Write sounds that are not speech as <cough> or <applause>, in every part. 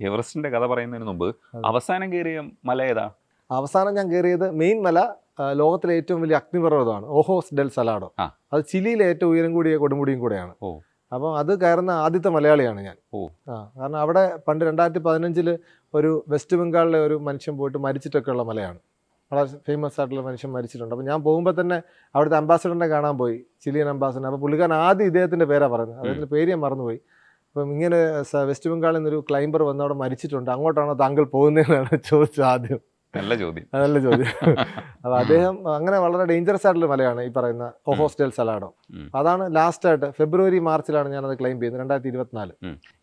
എവറസ്റ്റിന്റെ കഥ പറയുന്നതിന് മുമ്പ് അവസാനം കയറിയ മല ഏതാ? അവസാനം ഞാൻ കയറിയത് മെയിൻ മല ലോകത്തിലെ ഏറ്റവും വലിയ അഗ്നിപർവതമാണ് ഓഹോസ് ഡെൽ സലാഡോ. അത് ചിലിയിലെ ഏറ്റവും ഉയരം കൂടിയ കൊടുമുടിയും കൂടെയാണ്. അപ്പോൾ അത് കയറുന്ന ആദ്യത്തെ മലയാളിയാണ് ഞാൻ. ഓ. ആ കാരണം അവിടെ പണ്ട് രണ്ടായിരത്തി പതിനഞ്ചിൽ ഒരു വെസ്റ്റ് ബംഗാളിലെ ഒരു മനുഷ്യൻ പോയിട്ട് മരിച്ചിട്ടൊക്കെ ഉള്ള മലയാണ്. വളരെ ഫേമസ് ആയിട്ടുള്ള മനുഷ്യൻ മരിച്ചിട്ടുണ്ട്. അപ്പോൾ ഞാൻ പോകുമ്പോൾ തന്നെ അവിടുത്തെ അംബാസഡറിനെ കാണാൻ പോയി ചിലിയൻ അംബാസഡർ അപ്പോൾ പുള്ളിക്കാരൻ ആദ്യം ഇദ്ദേഹത്തിന്റെ പേരാണ് പറയുന്നത്. അദ്ദേഹത്തിന്റെ പേര് ഞാൻ മറന്നുപോയി. അപ്പം ഇങ്ങനെ വെസ്റ്റ് ബംഗാളിൽ നിന്നൊരു ക്ലൈംബർ വന്ന് അവിടെ മരിച്ചിട്ടുണ്ട്. അങ്ങോട്ടാണോ താങ്കൾ പോകുന്നതെന്നാണ് <laughs> ചോദിച്ചത് ആദ്യം. നല്ല ചോദ്യം. നല്ല ചോദ്യം. <laughs> അപ്പൊ അദ്ദേഹം അങ്ങനെ വളരെ ഡേഞ്ചറസ് ആയിട്ടുള്ള മലയാണ് ഈ പറയുന്ന ഹോസ്റ്റൽ സലാഡോ. അതാണ് ലാസ്റ്റ് ആയിട്ട് ഫെബ്രുവരി മാർച്ചിലാണ് ഞാനത് ക്ലെയിം ചെയ്യുന്നത് രണ്ടായിരത്തി ഇരുപത്തിനാല്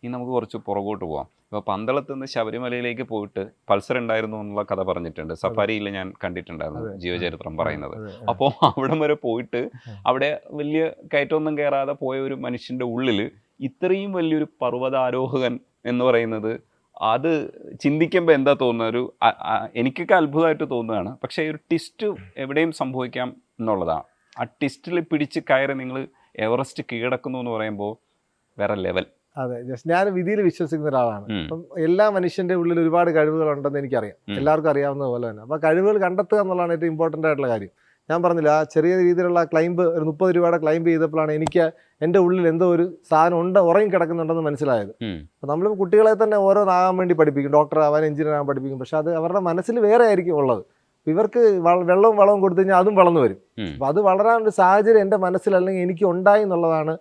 ഇനി നമുക്ക് കുറച്ച് പുറകോട്ട് പോവാം. ഇപ്പോൾ പന്തളത്ത് നിന്ന് ശബരിമലയിലേക്ക് പോയിട്ട് പൾസർ ഉണ്ടായിരുന്നു എന്നുള്ള കഥ പറഞ്ഞിട്ടുണ്ട്. സഫാരിയിൽ ഞാൻ കണ്ടിട്ടുണ്ടായിരുന്നു ജീവചരിത്രം പറയുന്നത്. അപ്പോൾ അവിടം വരെ പോയിട്ട് അവിടെ വലിയ കയറ്റമൊന്നും കയറാതെ പോയ ഒരു മനുഷ്യന്റെ ഉള്ളിൽ ഇത്രയും വലിയൊരു പർവതാരോഹകൻ എന്ന് പറയുന്നത് അത് ചിന്തിക്കുമ്പോൾ എന്താ തോന്നുന്നത്? ഒരു എനിക്കൊക്കെ അത്ഭുതമായിട്ട് തോന്നുകയാണ്. പക്ഷേ ഒരു ടിസ്റ്റ് എവിടെയും സംഭവിക്കാം എന്നുള്ളതാണ്. ആ ടിസ്റ്റിൽ പിടിച്ച് കയറി നിങ്ങൾ എവറസ്റ്റ് കീഴടക്കുന്നു എന്ന് പറയുമ്പോൾ വേറെ ലെവൽ. അതെ ജസ്റ്റ് ഞാൻ വിധിയിൽ വിശ്വസിക്കുന്ന ഒരാളാണ്. അപ്പം എല്ലാ മനുഷ്യന്റെ ഉള്ളിൽ ഒരുപാട് കഴിവുകൾ ഉണ്ടെന്ന് എനിക്കറിയാം എല്ലാവർക്കും അറിയാവുന്ന പോലെ തന്നെ. അപ്പോൾ കഴിവുകൾ കണ്ടെത്തുക എന്നുള്ളതാണ് ഏറ്റവും ഇമ്പോർട്ടന്റ് ആയിട്ടുള്ള കാര്യം. ഞാൻ പറഞ്ഞില്ല ആ ചെറിയ രീതിയിലുള്ള ക്ലൈംബ് ഒരു മുപ്പത് രൂപയുടെ ക്ലൈംബ് ചെയ്തപ്പോഴാണ് എനിക്ക് എന്റെ ഉള്ളിൽ എന്തോ ഒരു സാധനം ഉണ്ട് ഉറങ്ങി കിടക്കുന്നുണ്ടെന്ന് മനസ്സിലായത്. അപ്പം നമ്മൾ കുട്ടികളെ തന്നെ ഓരോന്നാകാൻ വേണ്ടി പഠിപ്പിക്കും ഡോക്ടർ ആവാൻ എഞ്ചിനീയർ ആകാൻ പഠിപ്പിക്കും. പക്ഷെ അത് അവരുടെ മനസ്സിൽ വേറെ ആയിരിക്കും ഉള്ളത്. ഇവർക്ക് വെള്ളവും വളവും കൊടുത്തു കഴിഞ്ഞാൽ അതും വളർന്നു വരും. അപ്പം അത് വളരാനൊരു സാഹചര്യം എന്റെ മനസ്സിൽ അല്ലെങ്കിൽ എനിക്ക് ഉണ്ടായി എന്നുള്ളതാണ്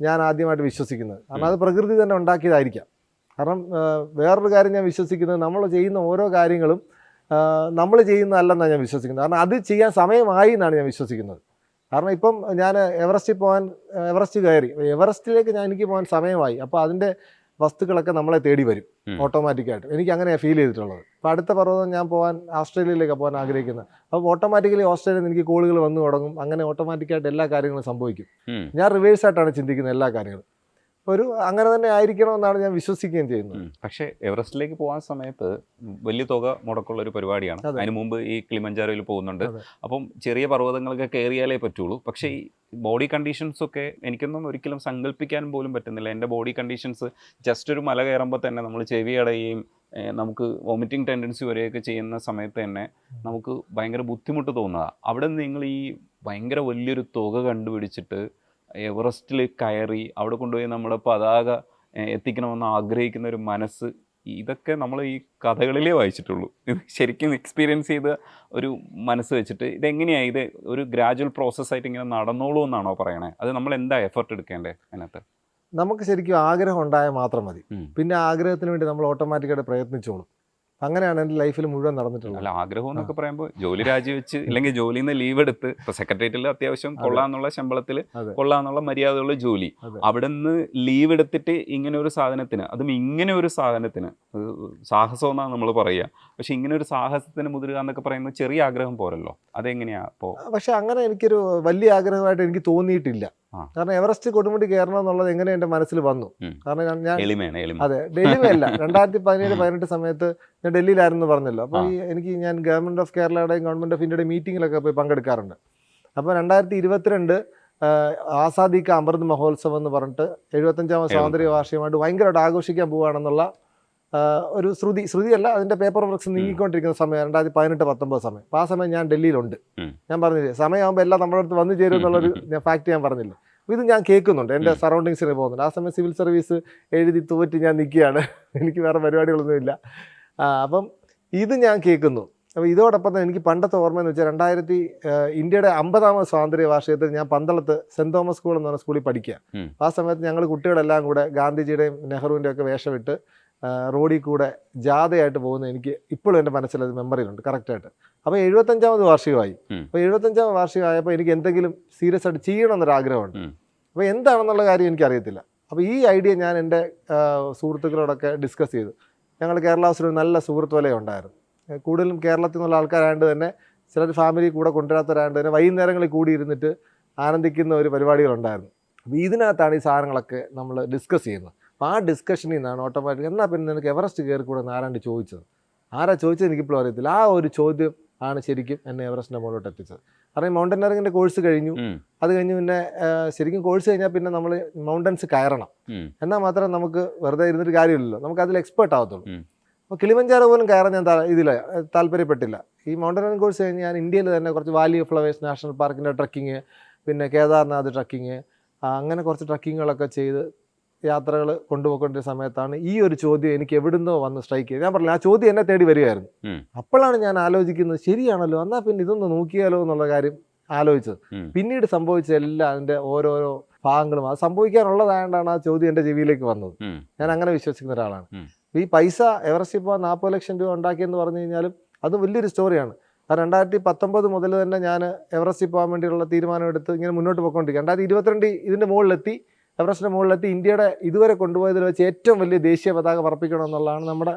ഞാൻ ആദ്യമായിട്ട് വിശ്വസിക്കുന്നത്. കാരണം അത് പ്രകൃതി തന്നെ ഉണ്ടാക്കിയതായിരിക്കാം. കാരണം വേറൊരു കാര്യം ഞാൻ വിശ്വസിക്കുന്നത് നമ്മൾ ചെയ്യുന്ന ഓരോ കാര്യങ്ങളും നമ്മൾ ചെയ്യുന്നതല്ലെന്നാണ് ഞാൻ വിശ്വസിക്കുന്നത്. കാരണം അത് ചെയ്യാൻ സമയമായി എന്നാണ് ഞാൻ വിശ്വസിക്കുന്നത്. കാരണം ഇപ്പം ഞാൻ എവറസ്റ്റിൽ പോകാൻ എവറസ്റ്റ് കയറി. എവറസ്റ്റിലേക്ക് ഞാൻ എനിക്ക് പോകാൻ സമയമായി. അപ്പോൾ അതിന്റെ വസ്തുക്കളൊക്കെ നമ്മളെ തേടി വരും ഓട്ടോമാറ്റിക്കായിട്ട്. എനിക്ക് അങ്ങനെയാണ് ഫീൽ ചെയ്തിട്ടുള്ളത്. അപ്പോൾ അടുത്ത പർവതം ഞാൻ പോകാൻ ഓസ്ട്രേലിയയിലേക്ക് പോകാൻ ആഗ്രഹിക്കുന്നത്. അപ്പോൾ ഓട്ടോമാറ്റിക്കലി ഓസ്ട്രേലിയയിൽ എനിക്ക് കോളുകൾ വന്നു തുടങ്ങും. അങ്ങനെ ഓട്ടോമാറ്റിക്കായിട്ട് എല്ലാ കാര്യങ്ങളും സംഭവിക്കും. ഞാൻ റിവേഴ്സ് ആയിട്ടാണ് ചിന്തിക്കുന്നത് എല്ലാ കാര്യങ്ങളും. ഒരു അങ്ങനെ തന്നെ ആയിരിക്കണമെന്നാണ് ഞാൻ വിശ്വസിക്കുകയും ചെയ്യുന്നത്. പക്ഷേ എവറസ്റ്റിലേക്ക് പോകാൻ സമയത്ത് വലിയ തുക മുടക്കുള്ള ഒരു പരിപാടിയാണ്. അതെ. അതിന് മുമ്പ് ഈ കിളിമഞ്ചാരോയിൽ പോകുന്നുണ്ട്. അപ്പം ചെറിയ പർവതങ്ങളൊക്കെ കയറിയാലേ പറ്റുള്ളൂ. പക്ഷേ ഈ ബോഡി കണ്ടീഷൻസ് ഒക്കെ എനിക്കൊന്നും ഒരിക്കലും സങ്കല്പിക്കാൻ പോലും പറ്റുന്നില്ല. എന്റെ ബോഡി കണ്ടീഷൻസ് ജസ്റ്റ് ഒരു മല കയറുമ്പോൾ തന്നെ നമ്മൾ ചെവി അടയുകയും നമുക്ക് വോമിറ്റിംഗ് ടെൻഡൻസി വരെയൊക്കെ ചെയ്യുന്ന സമയത്ത് തന്നെ നമുക്ക് ഭയങ്കര ബുദ്ധിമുട്ട് തോന്നുക അവിടെ നിന്ന് നിങ്ങൾ ഈ ഭയങ്കര വലിയൊരു തുക കണ്ടുപിടിച്ചിട്ട് എവറസ്റ്റിൽ കയറി അവിടെ കൊണ്ടുപോയി നമ്മുടെ പതാക എത്തിക്കണമെന്ന് ആഗ്രഹിക്കുന്ന ഒരു മനസ്സ് ഇതൊക്കെ നമ്മൾ ഈ കഥകളിലേ വായിച്ചിട്ടുള്ളൂ. ഇത് ശരിക്കും എക്സ്പീരിയൻസ് ചെയ്ത ഒരു മനസ്സ് വെച്ചിട്ട് ഇതെങ്ങനെയാണ് ഇത് ഒരു ഗ്രാജുവൽ പ്രോസസ്സായിട്ട് ഇങ്ങനെ നടന്നോളൂ എന്നാണോ പറയണേ? അത് നമ്മൾ എന്താ എഫർട്ട് എടുക്കേണ്ടത് അതിനകത്ത്? നമുക്ക് ശരിക്കും ആഗ്രഹം ഉണ്ടായാൽ മാത്രം മതി. പിന്നെ ആഗ്രഹത്തിന് വേണ്ടി നമ്മൾ ഓട്ടോമാറ്റിക്കായിട്ട് പ്രയത്നിച്ചോളും. അങ്ങനെയാണ് എന്റെ ലൈഫിൽ മുഴുവൻ നടന്നിട്ടുള്ളത് അല്ല ആഗ്രഹം എന്നൊക്കെ പറയുമ്പോൾ ജോലി രാജിവെച്ച് ഇല്ലെങ്കിൽ ജോലിയിൽ നിന്ന് ലീവ് എടുത്ത് ഇപ്പൊ സെക്രട്ടേറിയറ്റിൽ അത്യാവശ്യം അതെ. കൊള്ളാന്നുള്ള ശമ്പളത്തിൽ. കൊള്ളാന്നുള്ള മര്യാദയുള്ള ജോലി. അവിടെ നിന്ന് ലീവ് എടുത്തിട്ട് ഇങ്ങനെ ഒരു സാധനത്തിന് അതും ഇങ്ങനെ ഒരു സാധനത്തിന് സാഹസം എന്നാണ് നമ്മൾ പറയുക പക്ഷെ ഇങ്ങനെ ഒരു സാഹസത്തിന് മുതിരുക എന്നൊക്കെ പറയുന്നത് ചെറിയ ആഗ്രഹം പോരല്ലോ അതെങ്ങനെയാ അപ്പോൾ പക്ഷെ അങ്ങനെ എനിക്കൊരു വലിയ ആഗ്രഹമായിട്ട് എനിക്ക് തോന്നിയിട്ടില്ല. കാരണം എവറസ്റ്റ് കൊടുമുടി കയറണം എന്നുള്ളത് എങ്ങനെ എന്റെ മനസ്സിൽ വന്നു. കാരണം ഞാൻ- അതെ ഡൽഹി അല്ല <laughs> രണ്ടായിരത്തി പതിനേഴ് പതിനെട്ട് സമയത്ത് ഞാൻ ഡൽഹിയിലായിരുന്നു പറഞ്ഞല്ലോ. അപ്പോൾ. ഈ എനിക്ക് ഞാൻ ഗവൺമെന്റ് ഓഫ് കേരളയുടെയും ഗവൺമെന്റ് ഓഫ് ഇന്ത്യയുടെ മീറ്റിങ്ങിലൊക്കെ പോയി പങ്കെടുക്കാറുണ്ട്. അപ്പോൾ രണ്ടായിരത്തി ഇരുപത്തിരണ്ട് ആസാദി കാ അമൃത് മഹോത്സവം എന്ന് പറഞ്ഞിട്ട് എഴുപത്തഞ്ചാമത് സ്വാതന്ത്ര്യ വാർഷികമായിട്ട് ഭയങ്കരമായിട്ട് ആഘോഷിക്കാൻ പോവുകയാണെന്നുള്ള ഒരു ശ്രുതി ശ്രുതിയല്ല അതിന്റെ പേപ്പർ വർക്ക്സ് നീങ്ങിക്കൊണ്ടിരിക്കുന്ന സമയം രണ്ടായിരത്തി പതിനെട്ട് പത്തൊമ്പത് സമയം. അപ്പോൾ ആ സമയം ഞാൻ ഡൽഹിയിലുണ്ട്. ഞാൻ പറഞ്ഞില്ലേ സമയമാകുമ്പോൾ എല്ലാം നമ്മുടെ അടുത്ത് വന്നു ചേരും എന്നുള്ളൊരു ഫാക്ട് ഞാൻ പറഞ്ഞില്ല. അപ്പോൾ ഇത് ഞാൻ കേൾക്കുന്നുണ്ട് എന്റെ സറൗണ്ടിങ്സിന് പോകുന്നുണ്ട്. ആ സമയം സിവിൽ സർവീസ് എഴുതി തോറ്റ് ഞാൻ നിൽക്കുകയാണ്. എനിക്ക് വേറെ പരിപാടികളൊന്നുമില്ല. അപ്പം ഇത് ഞാൻ കേൾക്കുന്നു. അപ്പോൾ ഇതോടൊപ്പം തന്നെ എനിക്ക് പണ്ടത്തെ ഓർമ്മ എന്ന് വെച്ചാൽ രണ്ടായിരത്തി ഇന്ത്യയുടെ അമ്പതാമത് സ്വാതന്ത്ര്യ വാർഷികത്തിൽ ഞാൻ പന്തളത്ത് സെന്റ് തോമസ് സ്കൂൾ എന്ന് പറഞ്ഞ സ്കൂളിൽ പഠിക്കുക. ആ സമയത്ത് ഞങ്ങൾ കുട്ടികളെല്ലാം കൂടെ ഗാന്ധിജിയുടെയും നെഹ്റുവിന്റെയും ഒക്കെ വേഷമിട്ട് റോഡിൽ കൂടെ ജാഥയായിട്ട് പോകുന്ന എനിക്ക് ഇപ്പോഴും എന്റെ മനസ്സിലത് മെമ്മറിയിലുണ്ട് കറക്റ്റായിട്ട് അപ്പോൾ എഴുപത്തഞ്ചാമത് വാർഷികമായി. അപ്പോൾ എഴുപത്തഞ്ചാമത് വാർഷികമായപ്പോൾ എനിക്ക് എന്തെങ്കിലും സീരിയസ് ആയിട്ട് ചെയ്യണമെന്നൊരാഗ്രഹമുണ്ട്. അപ്പോൾ എന്താണെന്നുള്ള കാര്യം എനിക്കറിയത്തില്ല. അപ്പോൾ ഈ ഐഡിയ ഞാൻ എന്റെ സുഹൃത്തുക്കളോടൊക്കെ ഡിസ്കസ് ചെയ്തു. ഞങ്ങൾ കേരള ഹൗസിൽ ഒരു നല്ല സുഹൃത്ത് വലയം ഉണ്ടായിരുന്നു. കൂടുതലും കേരളത്തിൽ നിന്നുള്ള ആൾക്കാരായതുകൊണ്ട് തന്നെ ചിലർ ഫാമിലി കൂടെ കൊണ്ടുവരാത്തവരായതുകൊണ്ട് തന്നെ വൈകുന്നേരങ്ങളിൽ കൂടി ഇരുന്നിട്ട് ആനന്ദിക്കുന്ന ഒരു പരിപാടികളുണ്ടായിരുന്നു. അപ്പോൾ ഇതിനകത്താണ് ഈ സാധനങ്ങളൊക്കെ നമ്മൾ ഡിസ്കസ് ചെയ്യുന്നത്. അപ്പോൾ ആ ഡിസ്കഷനിൽ നിന്നാണ് ഓട്ടോമാറ്റിക് എന്നാൽ പിന്നെ നിനക്ക് എവറസ്റ്റ് കയറി കൂടെ എന്ന് ആരാണ്ട് ചോദിച്ചത്? ആരാ ചോദിച്ചത് എനിക്കിപ്പോഴും അറിയത്തില്ല. ആ ഒരു ചോദ്യം ആണ് ശരിക്കും എന്നെ എവറസ്റ്റിന്റെ മുകളിലോട്ട് എത്തിച്ചത്. കാരണം മൗണ്ടനറിങ്ങിന്റെ കോഴ്സ് കഴിഞ്ഞു. അത് കഴിഞ്ഞ് പിന്നെ ശരിക്കും കോഴ്സ് കഴിഞ്ഞാൽ പിന്നെ നമ്മൾ മൗണ്ടൻസ് കയറണം. എന്നാൽ മാത്രമേ നമുക്ക് വെറുതെ ഇരുന്നിട്ട് കാര്യമില്ലല്ലോ. നമുക്ക് അതിൽ എക്സ്പേർട്ട് ആവത്തുള്ളൂ. അപ്പോൾ കിളിമഞ്ചാറ് പോലും കയറാൻ ഞാൻ ഇതിൽ താല്പര്യപ്പെട്ടില്ല. ഈ മൗണ്ടനറിങ് കോഴ്സ് കഴിഞ്ഞ് ഞാൻ ഇന്ത്യയിൽ തന്നെ കുറച്ച് വാലി ഓഫ് ഫ്ലവേഴ്സ് നാഷണൽ പാർക്കിന്റെ ട്രക്കിങ് പിന്നെ കേദാർനാഥ് ട്രക്കിങ് അങ്ങനെ കുറച്ച് ട്രക്കിങ്ങുകളൊക്കെ ചെയ്ത് യാത്രകൾ കൊണ്ടുപോയിക്കൊണ്ടിരുന്ന സമയത്താണ് ഈ ഒരു ചോദ്യം എനിക്ക് എവിടുന്നോ വന്ന് സ്ട്രൈക്ക് ചെയ്ത് ഞാൻ പറഞ്ഞു ആ ചോദ്യം എന്നെ തേടി വരികയായിരുന്നു. അപ്പോഴാണ് ഞാൻ ആലോചിക്കുന്നത് ശരിയാണല്ലോ എന്നാൽ പിന്നെ ഇതൊന്ന് നോക്കിയാലോ എന്നുള്ള കാര്യം ആലോചിച്ചത്. പിന്നീട് സംഭവിച്ച എല്ലാം അതിന്റെ ഓരോരോ ഭാഗങ്ങളും അത് സംഭവിക്കാനുള്ളതായതുകൊണ്ടാണ് ആ ചോദ്യം എന്റെ ജീവിയിലേക്ക് വന്നത്. ഞാൻ അങ്ങനെ വിശ്വസിക്കുന്ന ഒരാളാണ്. ഈ പൈസ എവറസ്റ്റ് ഇപ്പോൾ നാൽപ്പത് ലക്ഷം രൂപ ഉണ്ടാക്കിയെന്ന് പറഞ്ഞു കഴിഞ്ഞാലും അത് വലിയൊരു സ്റ്റോറിയാണ് രണ്ടായിരത്തി പത്തൊമ്പത് മുതൽ തന്നെ ഞാൻ എവറസ്റ്റിൽ പോകാൻ വേണ്ടിയുള്ള തീരുമാനം എടുത്ത് ഇങ്ങനെ മുന്നോട്ട് പോയിക്കൊണ്ടിരിക്കുക രണ്ടായിരത്തി ഇരുപത്തിരണ്ട് ഇതിന്റെ മുകളിലെത്തി എവറസ്റ്റിന്റെ മുകളിലെത്തി ഇന്ത്യയുടെ ഇതുവരെ കൊണ്ടുപോയതിൽ വെച്ച് ഏറ്റവും വലിയ ദേശീയ പതാക പറപ്പിക്കണം എന്നുള്ളതാണ് നമ്മുടെ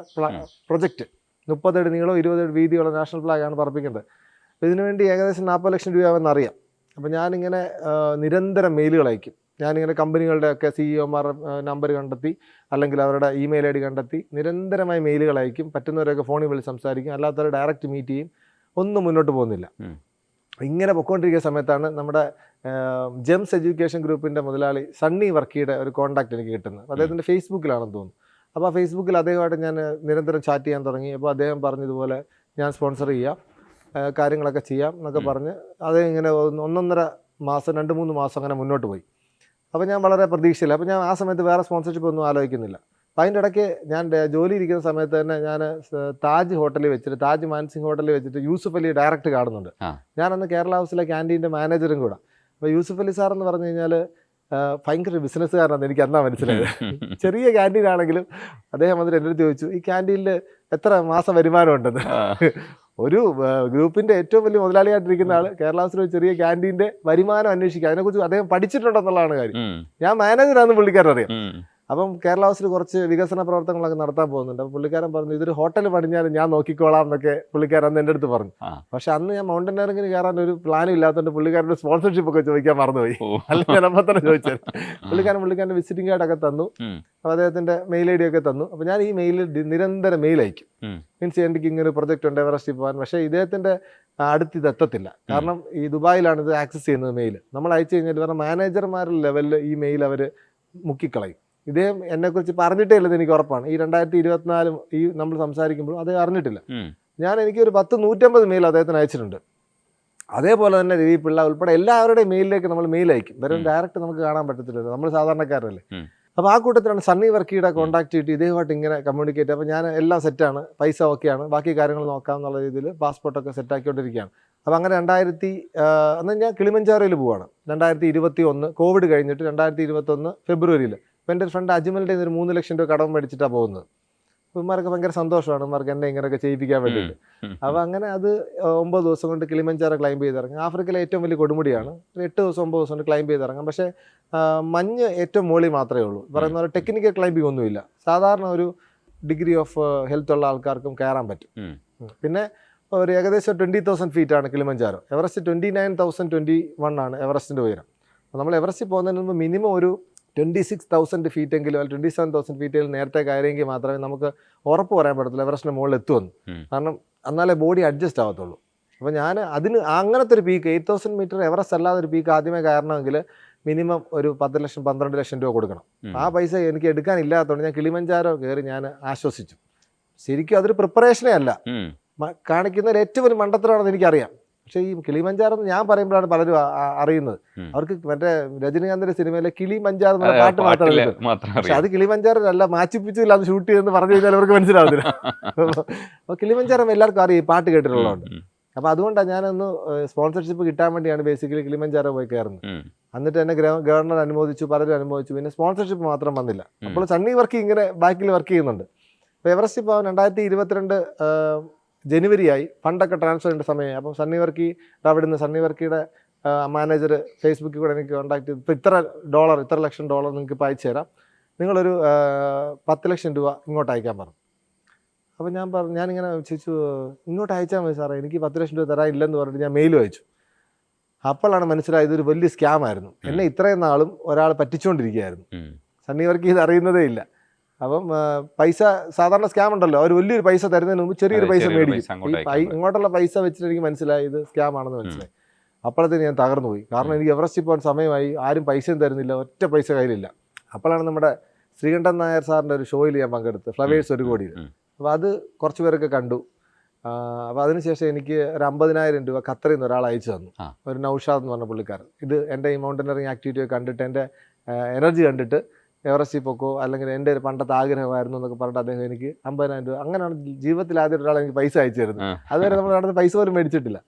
പ്രൊജക്റ്റ്. മുപ്പതടി നീളവും ഇരുപതടി വീതിയുള്ള നാഷണൽ ഫ്ലാഗാണ് പറപ്പിക്കേണ്ടത് അപ്പോൾ ഇതിനുവേണ്ടി ഏകദേശം നാൽപ്പത് ലക്ഷം രൂപയാവെന്ന് അറിയാം അപ്പോൾ ഞാനിങ്ങനെ നിരന്തരം മെയിലുകൾ അയക്കും. ഞാനിങ്ങനെ കമ്പനികളുടെ ഒക്കെ സിഇഒമാർ നമ്പർ കണ്ടെത്തി അല്ലെങ്കിൽ അവരുടെ ഇമെയിൽ ഐ ഡി കണ്ടെത്തി നിരന്തരമായി മെയിലുകൾ അയക്കും. പറ്റുന്നവരൊക്കെ ഫോണിൽ വിളിച്ച് സംസാരിക്കും. അല്ലാത്തവർ ഡയറക്റ്റ് മീറ്റ് ചെയ്യും. ഒന്നും മുന്നോട്ട് പോകുന്നില്ല. ഇങ്ങനെ പൊക്കോണ്ടിരിക്കുന്ന സമയത്താണ് നമ്മുടെ ജെംസ് എഡ്യൂക്കേഷൻ ഗ്രൂപ്പിന്റെ മുതലാളി സണ്ണി വർക്കിയുടെ ഒരു കോൺടാക്റ്റ് എനിക്ക് കിട്ടുന്നത്. അദ്ദേഹത്തിന്റെ ഫേസ്ബുക്കിലാണെന്ന് തോന്നുന്നു. അപ്പോൾ ആ ഫേസ്ബുക്കിൽ അദ്ദേഹമായിട്ട് ഞാൻ നിരന്തരം ചാറ്റ് ചെയ്യാൻ തുടങ്ങി. അപ്പോൾ അദ്ദേഹം പറഞ്ഞതുപോലെ ഞാൻ സ്പോൺസർ ചെയ്യാം കാര്യങ്ങളൊക്കെ ചെയ്യാം എന്നൊക്കെ. പറഞ്ഞ് അദ്ദേഹം ഇങ്ങനെ ഒന്നൊന്നര മാസം രണ്ട് മൂന്ന് മാസം അങ്ങനെ മുന്നോട്ട് പോയി. അപ്പോൾ ഞാൻ വളരെ പ്രതീക്ഷയില്ല. അപ്പോൾ ഞാൻ ആ സമയത്ത് വേറെ സ്പോൺസർഷിപ്പ് ഒന്നും ആലോചിക്കുന്നില്ല. അതിന്റെ ഇടയ്ക്ക് ഞാൻ ജോലി ഇരിക്കുന്ന സമയത്ത് തന്നെ ഞാൻ താജ് ഹോട്ടലിൽ വെച്ചിട്ട് താജ് മാൻസിംഗ് ഹോട്ടലിൽ വെച്ചിട്ട് യൂസുഫ് അലി ഡയറക്റ്റ് കാണുന്നുണ്ട്. ഞാനന്ന് കേരള ഹൗസിലെ ക്യാന്റീന്റെ മാനേജറും കൂടെ. അപ്പോൾ യൂസുഫ് അലി സാർ എന്ന് പറഞ്ഞു കഴിഞ്ഞാൽ ഭയങ്കര ബിസിനസ്സുകാരനാണെന്ന് എനിക്ക് അന്നാ മനസ്സിലായത്. <laughs> ചെറിയ ക്യാന്റീൻ ആണെങ്കിലും അദ്ദേഹം വന്നിട്ട് എന്റെ അടുത്ത് ചോദിച്ചു ഈ ക്യാന്റീനിൽ എത്ര മാസം വരുമാനം ഉണ്ടെന്ന്? ഒരു ഗ്രൂപ്പിന്റെ ഏറ്റവും വലിയ മുതലാളിയായിട്ടിരിക്കുന്ന ആൾ കേരള ഹൗസിൽ ഒരു ചെറിയ ക്യാന്റീന്റെ വരുമാനം അന്വേഷിക്കുക. അതിനെക്കുറിച്ച് അദ്ദേഹം പഠിച്ചിട്ടുണ്ടെന്നുള്ളതാണ് കാര്യം. ഞാൻ മാനേജറാണെന്ന് പുള്ളിക്കാരൻ അറിയാം ഉം. അപ്പം കേരള ഹൗസിൽ കുറച്ച് വികസന പ്രവർത്തനങ്ങളൊക്കെ നടത്താൻ പോകുന്നുണ്ട്. അപ്പം പുള്ളിക്കാരൻ പറഞ്ഞു ഇതൊരു ഹോട്ടൽ പണിഞ്ഞാലും ഞാൻ നോക്കിക്കോളാം എന്നൊക്കെ പുള്ളിക്കാരൻ അന്ന് എന്റെ അടുത്ത് പറഞ്ഞു. പക്ഷെ അന്ന് ഞാൻ മൗണ്ടനറിങ്ങിന് കയറാൻ ഒരു പ്ലാനും ഇല്ലാത്തതുകൊണ്ട് പുള്ളിക്കാരന്റെ സ്പോൺസർഷിപ്പ് ഒക്കെ ചോദിക്കാൻ മറന്നുപോയി. അല്ല ഞാൻ അപ്പം തന്നെ ചോദിച്ചത്. പുള്ളിക്കാരൻ പുള്ളിക്കാരന്റെ വിസിറ്റിംഗ് കാർഡൊക്കെ തന്നു. അപ്പോൾ അദ്ദേഹത്തിന്റെ മെയിൽ ഐ ഡി ഒക്കെ തന്നു. അപ്പോൾ ഞാൻ ഈ മെയിലിൽ നിരന്തരം മെയിൽ അയക്കും. മീൻസ് എനിക്ക് ഇങ്ങനെ ഒരു പ്രൊജക്റ്റ് ഉണ്ട് എവറസ്റ്റിൽ പോകാൻ. പക്ഷേ ഇദ്ദേഹത്തിന്റെ അടുത്ത് ഇത് എത്തത്തില്ല കാരണം ഈ ദുബായിലാണ് ഇത് ആക്സസ് ചെയ്യുന്നത് മെയിൽ നമ്മൾ അയച്ചു കഴിഞ്ഞാൽ വേറെ മാനേജർമാരുടെ ലെവലിൽ ഈ മെയിൽ അവർ മുക്കിക്കളയും. ഇദ്ദേഹം എന്നെക്കുറിച്ച് പറഞ്ഞിട്ടേ ഇല്ലെന്ന് എനിക്ക് ഉറപ്പാണ്. ഈ രണ്ടായിരത്തി ഇരുപത്തിനാലും ഈ നമ്മൾ സംസാരിക്കുമ്പോൾ അദ്ദേഹം അറിഞ്ഞിട്ടില്ല. ഞാൻ എനിക്ക് ഒരു പത്ത് നൂറ്റമ്പത് മെയിൽ അദ്ദേഹത്തിന് അയച്ചിട്ടുണ്ട്. അതേപോലെ തന്നെ രവി പിള്ള ഉൾപ്പെടെ എല്ലാവരുടെയും മെയിലിലേക്ക് നമ്മൾ മെയിൽ അയക്കും. വെറും ഡയറക്റ്റ് നമുക്ക് കാണാൻ പറ്റത്തില്ലല്ലോ. നമ്മൾ സാധാരണക്കാരല്ലേ. അപ്പോൾ ആ കൂട്ടത്തിലാണ് സണ്ണി വർക്കിയുടെ കോൺടാക്ട് ചെയ്തിട്ട് ഇദ്ദേഹമായിട്ട് ഇങ്ങനെ കമ്മ്യൂണിക്കേറ്റ് അപ്പോൾ ഞാൻ എല്ലാം സെറ്റാണ് പൈസ ഓക്കെയാണ് ബാക്കി കാര്യങ്ങൾ നോക്കാം എന്നുള്ള രീതിയിൽ പാസ്പോർട്ടൊക്കെ സെറ്റാക്കിക്കൊണ്ടിരിക്കുകയാണ് അപ്പോൾ അങ്ങനെ രണ്ടായിരത്തി എന്നാൽ ഞാൻ കിളിമഞ്ചാറയിൽ പോവാണ്. രണ്ടായിരത്തി ഇരുപത്തി ഒന്ന് കോവിഡ് കഴിഞ്ഞിട്ട് രണ്ടായിരത്തി ഇരുപത്തൊന്ന് ഫെബ്രുവരിയിൽ അപ്പോൾ എന്റെ ഫ്രണ്ട് അജ്മലിന്റെ ഒരു മൂന്ന് ലക്ഷം രൂപ കടം മേടിച്ചിട്ടാണ് പോകുന്നത്. അപ്പോൾ ഇമാർക്ക് ഭയങ്കര സന്തോഷമാണ്. ഇമാർക്ക് എന്നെ ഇങ്ങനെയൊക്കെ ചെയ്യിപ്പിക്കാൻ വേണ്ടിയിട്ട്. അപ്പോൾ അങ്ങനെ അത് ഒമ്പത് ദിവസം കൊണ്ട് കിളിമഞ്ചാറ ക്ലൈംബ് ചെയ്തിറങ്ങാം. ആഫ്രിക്കയിലെ ഏറ്റവും വലിയ കൊടുമുടിയാണ്. ഒരു എട്ട് ദിവസം ഒമ്പത് ദിവസം കൊണ്ട് ക്ലൈംബ് ചെയ്തിറങ്ങാം. പക്ഷേ മഞ്ഞ് ഏറ്റവും മോളി മാത്രമേ ഉള്ളൂ. പറയുന്ന പോലെ ടെക്നിക്കൽ ക്ലൈംബിംഗ് ഒന്നുമില്ല. സാധാരണ ഒരു ഡിഗ്രി ഓഫ് ഹെൽത്ത് ഉള്ള ആൾക്കാർക്കും കയറാൻ പറ്റും. പിന്നെ ഒരു ഏകദേശം ട്വന്റി തൗസൻഡ് ഫീറ്റ് ആണ് Kilimanjaro Everest twenty nine thousand twenty one ആണ് എവറസ്റ്റിന്റെ ഉയരം. അപ്പോൾ നമ്മൾ എവറസ്റ്റ് പോകുന്നതിന് മുമ്പ് മിനിമം ഒരു ട്വന്റി സിക്സ് തൗസൻഡ് ഫീറ്റ് എങ്കിലും അല്ലെങ്കിൽ ട്വന്റി സെവൻ തൗസൻഡ് ഫീറ്റെങ്കിലും നേരത്തെ കയറിയെങ്കിൽ മാത്രമേ നമുക്ക് ഉറപ്പ് പറയാൻ പറ്റത്തുള്ളൂ എവറസ്റ്റിന്റെ മുകളിൽ എത്തുമെന്ന്. കാരണം എന്നാലേ ബോഡി അഡ്ജസ്റ്റ് ആവത്തുള്ളൂ. അപ്പോൾ ഞാൻ അതിന് അങ്ങനത്തെ ഒരു peak eight thousand metre Everest അല്ലാതെ ഒരു പീക്ക് ആദ്യമേ കയറണമെങ്കിൽ മിനിമം ഒരു പത്ത് ലക്ഷം പന്ത്രണ്ട് ലക്ഷം രൂപ കൊടുക്കണം. ആ പൈസ എനിക്ക് എടുക്കാനില്ലാത്തതുകൊണ്ട് ഞാൻ കിളിമഞ്ചാരോ കയറി ഞാൻ ആശ്വസിച്ചു. ശരിക്കും അതൊരു പ്രിപ്പറേഷനേ അല്ല. കാണിക്കുന്നതിൽ ഏറ്റവും ഒരു മണ്ടത്തരമാണെന്ന് എനിക്കറിയാം. പക്ഷേ ഈ കിളിമഞ്ചാർ എന്ന് ഞാൻ പറയുമ്പോഴാണ് പലരും അറിയുന്നത്. അവർക്ക് മറ്റേ രജനീകാന്തിന്റെ സിനിമയിലെ കിളി മഞ്ചാർ എന്നുള്ള പാട്ട് മാത്രമേ പാട്ടിൽ ഉള്ളൂ. മാത്രം പക്ഷെ അത് കിളിമഞ്ചാറിലല്ല മാച്ചിപ്പിച്ചില്ല അത് ഷൂട്ട് ചെയ്തെന്ന് പറഞ്ഞു കഴിഞ്ഞാൽ അവർക്ക് മനസ്സിലാവുന്നില്ല <laughs> അപ്പോൾ കിളിമഞ്ചാരം എല്ലാവർക്കും അറിയാം ഈ പാട്ട് കേട്ടിട്ടുള്ളതുകൊണ്ട്. അപ്പൊ അപ്പോൾ അതുകൊണ്ടാണ് ഞാനൊന്ന് സ്പോൺസർഷിപ്പ് കിട്ടാൻ വേണ്ടിയാണ് ബേസിക്കലി കിളിമഞ്ചാറോ പോയി കയറുന്നത്. എന്നിട്ട് എന്നെ ഗവർണർ അനുമോദിച്ചു പലരും അനുമോദിച്ചു പിന്നെ സ്പോൺസർഷിപ്പ് മാത്രം വന്നില്ല. അപ്പോൾ സണ്ണി വർക്ക് ഇങ്ങനെ ബാക്കിൽ വർക്ക് ചെയ്യുന്നുണ്ട്. അപ്പോൾ എവറസ്റ്റ് ഇപ്പോൾ രണ്ടായിരത്തി ഇരുപത്തിരണ്ട് ജനുവരി ആയി ഫണ്ടൊക്കെ ട്രാൻസ്ഫർ ചെയ്യേണ്ട സമയമായി. അപ്പം സണ്ണി വർക്കി അവിടെ നിന്ന് സണ്ണി വർക്കിയുടെ മാനേജർ ഫേസ്ബുക്കിൽ കൂടെ എനിക്ക് കോൺടാക്ട് ചെയ്തു ഇപ്പോൾ ഇത്ര ഡോളർ ഇത്ര ലക്ഷം ഡോളർ നിങ്ങൾക്ക് ഇപ്പോൾ അയച്ചു തരാം. നിങ്ങളൊരു പത്ത് ലക്ഷം രൂപ ഇങ്ങോട്ട് അയക്കാൻ പറഞ്ഞു. അപ്പോൾ ഞാൻ പറഞ്ഞു ഞാനിങ്ങനെ ചോദിച്ചു ഇങ്ങോട്ട് അയച്ചാൽ മതി സാറേ എനിക്ക് പത്ത് ലക്ഷം രൂപ തരാൻ ഇല്ലെന്ന് പറഞ്ഞിട്ട് ഞാൻ മെയിൽ അയച്ചു. അപ്പോഴാണ് മനസ്സിലായത് ഇതൊരു വലിയ സ്കാം ആയിരുന്നു. എന്നെ ഇത്രയും നാളും ഒരാൾ പറ്റിച്ചുകൊണ്ടിരിക്കുകയായിരുന്നു. സണ്ണി വർക്ക് ഇത് അറിയുന്നതേ ഇല്ല. അപ്പം പൈസ സാധാരണ സ്കാം ഉണ്ടല്ലോ. അവർ വലിയൊരു പൈസ തരുന്നതിന് മുമ്പ് ചെറിയൊരു പൈസ മേടിക്കും. ഇങ്ങോട്ടുള്ള പൈസ വെച്ചിട്ട് എനിക്ക് മനസ്സിലായി ഇത് സ്കാം ആണെന്ന് മനസ്സിലായി. അപ്പോഴത്തേന് ഞാൻ തകർന്നു പോയി കാരണം എനിക്ക് എവറസ്റ്റ് പോകാൻ സമയമായി. ആരും പൈസയും തരുന്നില്ല. ഒറ്റ പൈസ കയ്യിലില്ല. അപ്പോഴാണ് നമ്മുടെ ശ്രീകണ്ഠൻ നായർ സാറിന്റെ ഒരു ഷോയിൽ ഞാൻ പങ്കെടുത്ത് ഫ്ലവേഴ്സ് ഒരു കോടിയിൽ. അപ്പോൾ അത് കുറച്ച് പേരൊക്കെ കണ്ടു. അപ്പോൾ അതിനുശേഷം എനിക്ക് ഒരു അമ്പതിനായിരം രൂപ ഖത്തറിൽ നിന്ന് ഒരാൾ അയച്ചു തന്നു. ഒരു നൗഷാദ് എന്ന് പറഞ്ഞ പുള്ളിക്കാരൻ. ഇത് എന്റെ ഈ മൗണ്ടനറിങ് ആക്ടിവിറ്റിയൊക്കെ കണ്ടിട്ട് എന്റെ എനർജി കണ്ടിട്ട് എവറസ്റ്റിൽ പൊക്കോ അല്ലെങ്കിൽ എന്റെ ഒരു പണ്ടത്തെ ആഗ്രഹമായിരുന്നു എന്നൊക്കെ പറഞ്ഞിട്ട് അദ്ദേഹം എനിക്ക് അമ്പതിനായിരം രൂപ അങ്ങനെയാണ് ജീവിതത്തിൽ ആദ്യം ഒരാൾ എനിക്ക് പൈസ അയച്ചു തരുന്നത്. അതുവരെ നമ്മൾ നടന്ന് പൈസ പോലും മേടിച്ചിട്ടില്ല.